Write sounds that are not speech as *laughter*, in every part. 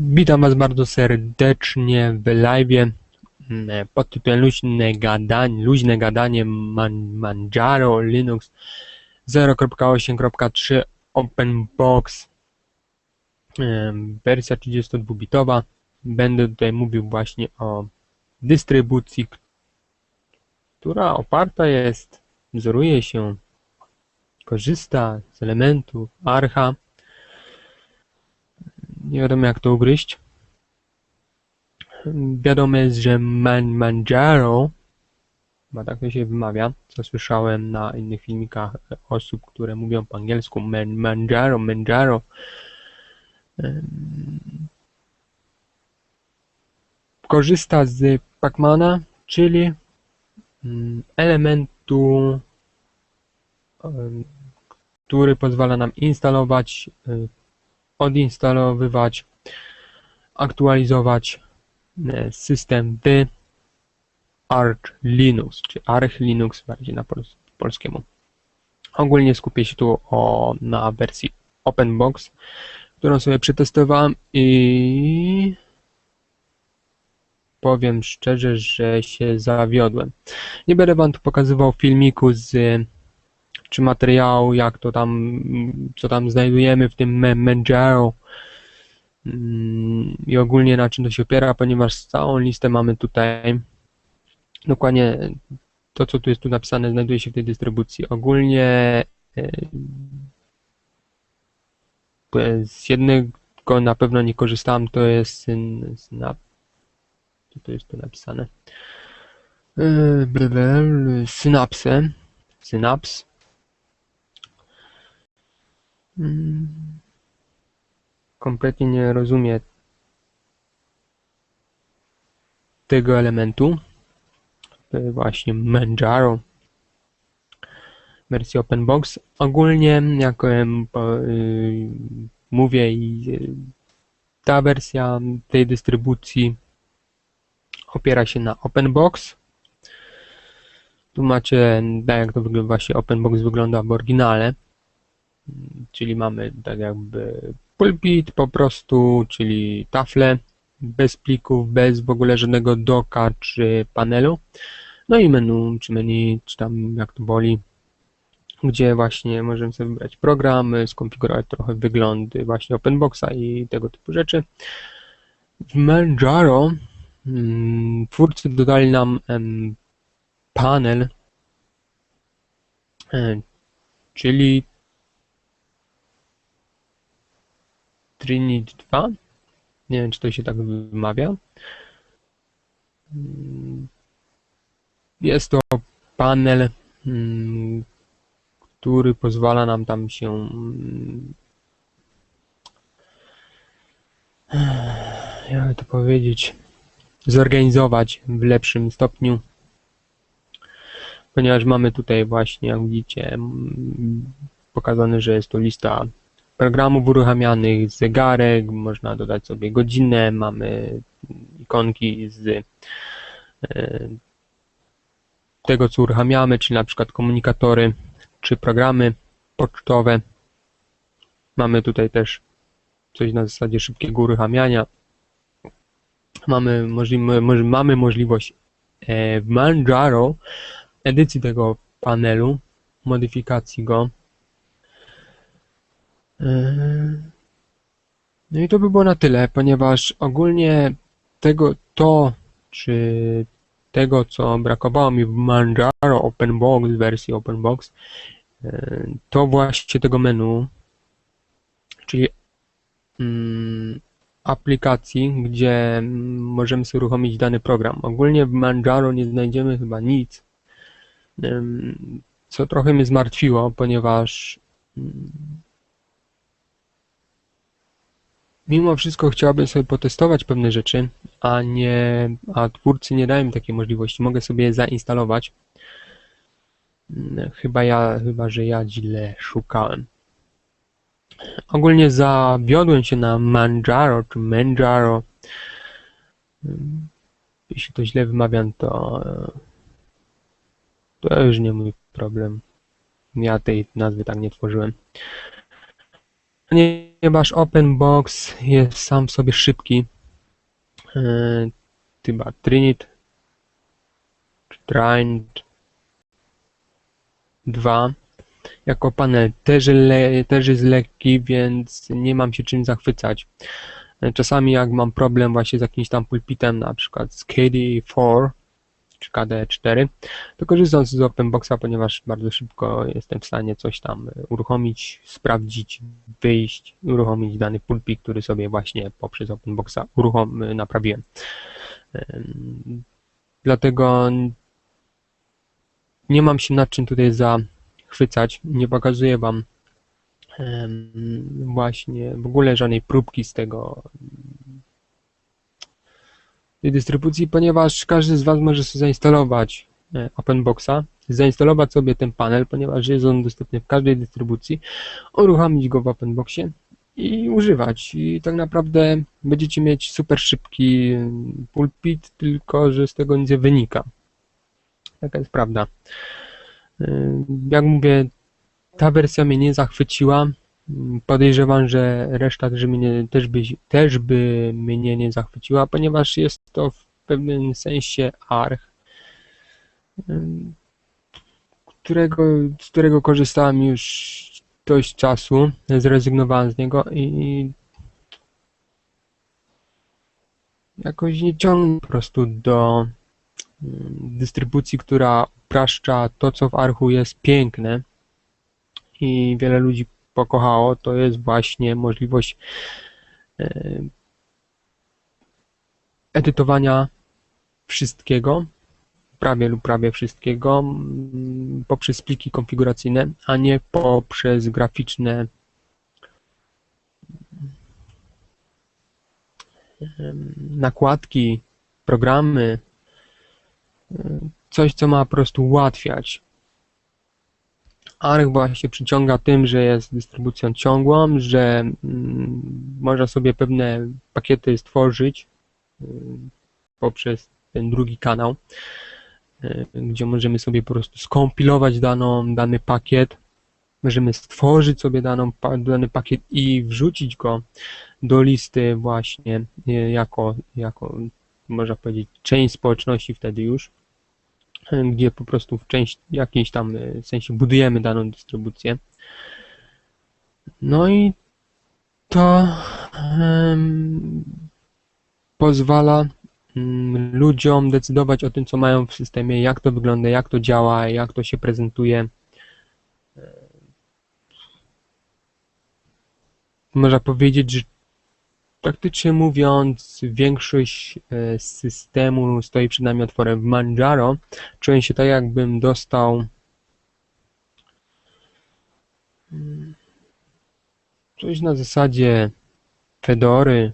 Witam Was bardzo serdecznie w live pod tytułem Luźne gadanie, luźne gadanie Man, Manjaro Linux 0.8.3 OpenBox wersja 32-bitowa. Będę tutaj mówił właśnie o dystrybucji, która oparta jest, wzoruje się, korzysta z elementów Archa. Nie wiadomo jak to ugryźć. Wiadomo jest, że Man Manjaro, chyba tak to się wymawia, co słyszałem na innych filmikach osób, które mówią po angielsku Man Manjaro, Manjaro. Korzysta z Pacmana, czyli mm, elementu, em, który pozwala nam instalować y, odinstalowywać, aktualizować e, system w Arch Linux, czy Arch Linux bardziej na pols polskiemu. Ogólnie skupię się tu o, na wersji OpenBox, którą sobie przetestowałem i powiem szczerze, że się zawiodłem. Nie będę Wam tu pokazywał filmiku z czy materiału, jak to tam, co tam znajdujemy w tym Manjaro mm, i ogólnie na czym to się opiera, ponieważ całą listę mamy tutaj. Dokładnie to, co tu jest tu napisane, znajduje się w tej dystrybucji. Ogólnie e, z jednego na pewno nie korzystałem, to jest syn, snap. Co to jest tu napisane? E, Synapse. Synaps. Mm. Kompletnie nie rozumie tego elementu. Jest właśnie Manjaro wersji OpenBox. Ogólnie, jak po, y, mówię, y, ta wersja tej dystrybucji opiera się na OpenBox. Tu macie, tak jak to właśnie OpenBox wygląda w oryginale czyli mamy tak jakby pulpit po prostu, czyli taflę bez plików, bez w ogóle żadnego doka czy panelu. No i menu, czy menu, czy tam jak to boli, gdzie właśnie możemy sobie wybrać programy, skonfigurować trochę wyglądy właśnie OpenBoxa i tego typu rzeczy. W Manjaro mm, twórcy dodali nam panel, e, czyli Trinity 2. Nie wiem, czy to się tak wymawia. Jest to panel, mm, który pozwala nam tam się mm, jakby to powiedzieć, zorganizować w lepszym stopniu, ponieważ mamy tutaj właśnie, jak widzicie, mm, pokazane, że jest to lista programów uruchamianych, zegarek, można dodać sobie godzinę, mamy ikonki z e, tego, co uruchamiamy, czyli na przykład komunikatory, czy programy pocztowe. Mamy tutaj też coś na zasadzie szybkiego uruchamiania. Mamy, możli moż mamy możliwość e, w Manjaro edycji tego panelu, modyfikacji go, No i to by było na tyle, ponieważ ogólnie tego, to, czy tego, co brakowało mi w Manjaro OpenBox, wersji OpenBox, yy, to właśnie tego menu, czyli mm, aplikacji, gdzie możemy sobie uruchomić dany program. Ogólnie w Manjaro nie znajdziemy chyba nic, ym, co trochę mnie zmartwiło, ponieważ mm, mimo wszystko chciałbym sobie potestować pewne rzeczy, a nie, a twórcy nie dają mi takiej możliwości. Mogę sobie je zainstalować. Mm, Chyba ja, chyba że ja źle szukałem. Ogólnie zawiodłem się na Manjaro czy Manjaro. Mm, Jeśli to źle wymawiam, to to już nie mój problem. Ja tej nazwy tak nie tworzyłem. Ponieważ OpenBox jest sam w sobie szybki, e, chyba Trinit, Trinit 2, jako panel też, le, też jest lekki, więc nie mam się czym zachwycać. E, Czasami jak mam problem właśnie z jakimś tam pulpitem, na przykład z KD4 czy KD4, to korzystam z OpenBoxa, ponieważ bardzo szybko jestem w stanie coś tam e, uruchomić, sprawdzić, wyjść, uruchomić dany pulpit, który sobie właśnie poprzez OpenBoxa uruchom, e, naprawiłem. Em, Dlatego nie mam się nad czym tutaj zachwycać, nie pokazuję Wam właśnie w ogóle żadnej próbki z tego tej dystrybucji, ponieważ każdy z Was może sobie zainstalować e, OpenBoxa, zainstalować sobie ten panel, ponieważ jest on dostępny w każdej dystrybucji, uruchomić go w OpenBoxie i używać. I tak naprawdę będziecie mieć super szybki mm, pulpit, tylko że z tego nic nie wynika. Taka jest prawda. Y, Jak mówię, ta wersja mnie nie zachwyciła. Podejrzewam, że reszta też, też, by, też by mnie nie zachwyciła, ponieważ jest to w pewnym sensie arch, którego, z którego korzystałem już dość czasu, zrezygnowałem z niego i jakoś nie ciągnę po prostu do dystrybucji, która upraszcza to, co w Archu jest piękne i wiele ludzi pokochało, to jest właśnie możliwość e, edytowania wszystkiego, prawie lub prawie wszystkiego poprzez pliki konfiguracyjne, a nie poprzez graficzne nakładki, programy, e, coś, co ma po prostu ułatwiać. Arch właśnie przyciąga tym, że jest dystrybucją ciągłą, że mm, można sobie pewne pakiety stworzyć y, poprzez ten drugi kanał, y, gdzie możemy sobie po prostu skompilować daną, dany pakiet, możemy stworzyć sobie daną, dany pakiet i wrzucić go do listy właśnie y, jako, jako można powiedzieć, część społeczności wtedy już gdzie po prostu w część, jakiejś tam e, sensie budujemy daną dystrybucję. No i to em, pozwala mm, ludziom decydować o tym, co mają w systemie, jak to wygląda, jak to działa, jak to się prezentuje. E, Można powiedzieć, że praktycznie mówiąc, większość e, systemu stoi przed nami otworem w Manjaro. Czuję się tak, jakbym dostał mm, coś na zasadzie Fedory,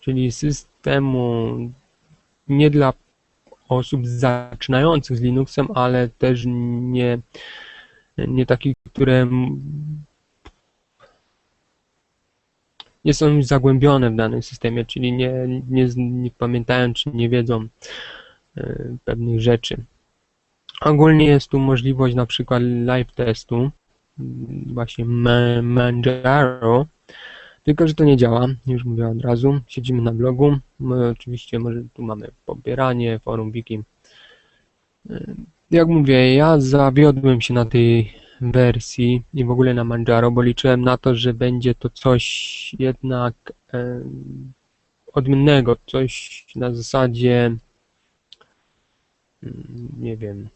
czyli systemu nie dla osób zaczynających z Linuxem, ale też nie, nie takich, które nie są już zagłębione w danym systemie, czyli nie, nie, nie pamiętają czy nie wiedzą e, pewnych rzeczy. Ogólnie jest tu możliwość na przykład live testu, mm, właśnie Ma- Manjaro, tylko że to nie działa, już mówię od razu. Siedzimy na blogu, my oczywiście może tu mamy pobieranie, forum wiki. E, Jak mówię, ja zawiodłem się na tej wersji i w ogóle na Manjaro, bo liczyłem na to, że będzie to coś jednak odmiennego, coś na zasadzie mm, nie wiem.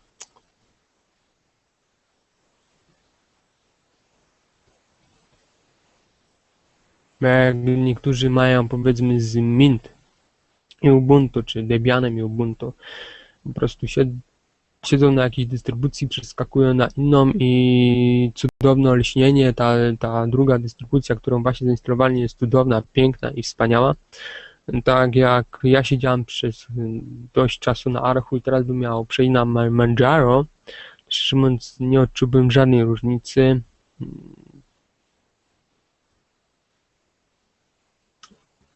Jak niektórzy mają powiedzmy z Mint i Ubuntu, czy Debianem i Ubuntu po prostu się siedzą na jakiejś dystrybucji, przeskakują na inną i cudowne olśnienie, ta, ta druga dystrybucja, którą właśnie zainstalowali jest cudowna, piękna i wspaniała. Tak jak ja siedziałem przez dość czasu na Archu i teraz bym miał przejść na Ma- Manjaro, szczerze mówiąc nie odczułbym żadnej różnicy.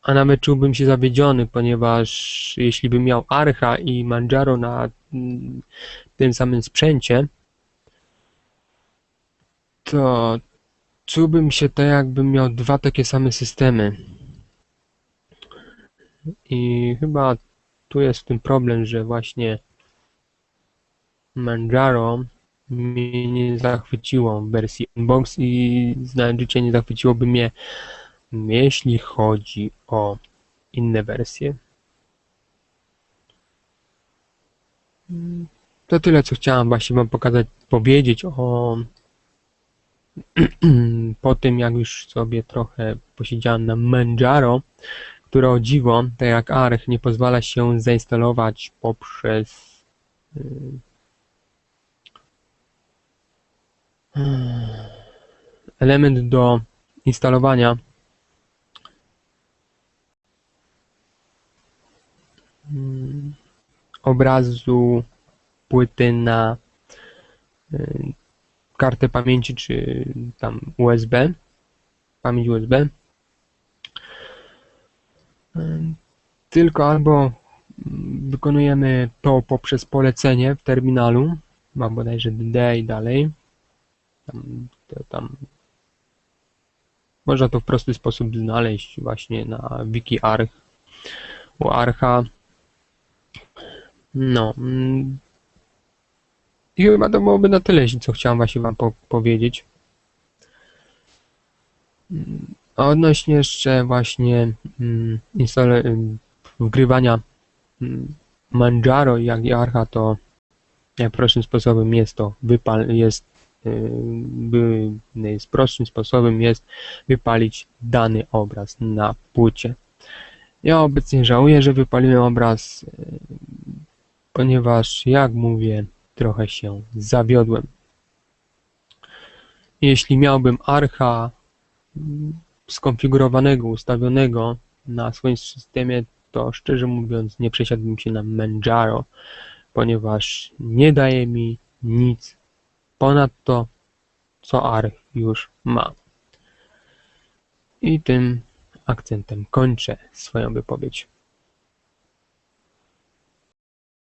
A nawet czułbym się zawiedziony, ponieważ jeśli bym miał Archa i Manjaro na mm, tym samym sprzęcie, to czułbym się tak, jakbym miał dwa takie same systemy. I chyba tu jest tym problem, że właśnie Manjaro mnie nie zachwyciło w wersji Unbox i znając życie nie zachwyciłoby mnie, jeśli chodzi o inne wersje. To tyle, co chciałam właśnie Wam pokazać, powiedzieć o *clears throat* po tym, jak już sobie trochę posiedziałem na Manjaro, które o dziwo, tak jak Arch, nie pozwala się zainstalować poprzez y, element do instalowania obrazu płyty na y, kartę pamięci czy tam USB, pamięć USB. Ym, Tylko albo mm, wykonujemy to poprzez polecenie w terminalu, mam bodajże DD i dalej. Tam, to, tam można to w prosty sposób znaleźć właśnie na wiki Arch. U Archa. No. mm, I chyba to byłoby na tyle, co chciałem właśnie Wam po powiedzieć. Mm, A odnośnie jeszcze właśnie mm, ym, wgrywania mm, Manjaro i Archa, to najprostszym sposobem jest to wypal jest, yy, by, prostszym sposobem jest wypalić dany obraz na płycie. Ja obecnie żałuję, że wypaliłem obraz, yy, ponieważ jak mówię, trochę się zawiodłem. Jeśli miałbym Archa mm, skonfigurowanego, ustawionego na swoim systemie, to szczerze mówiąc nie przesiadłbym się na Manjaro, ponieważ nie daje mi nic ponad to, co Arch już ma. I tym akcentem kończę swoją wypowiedź.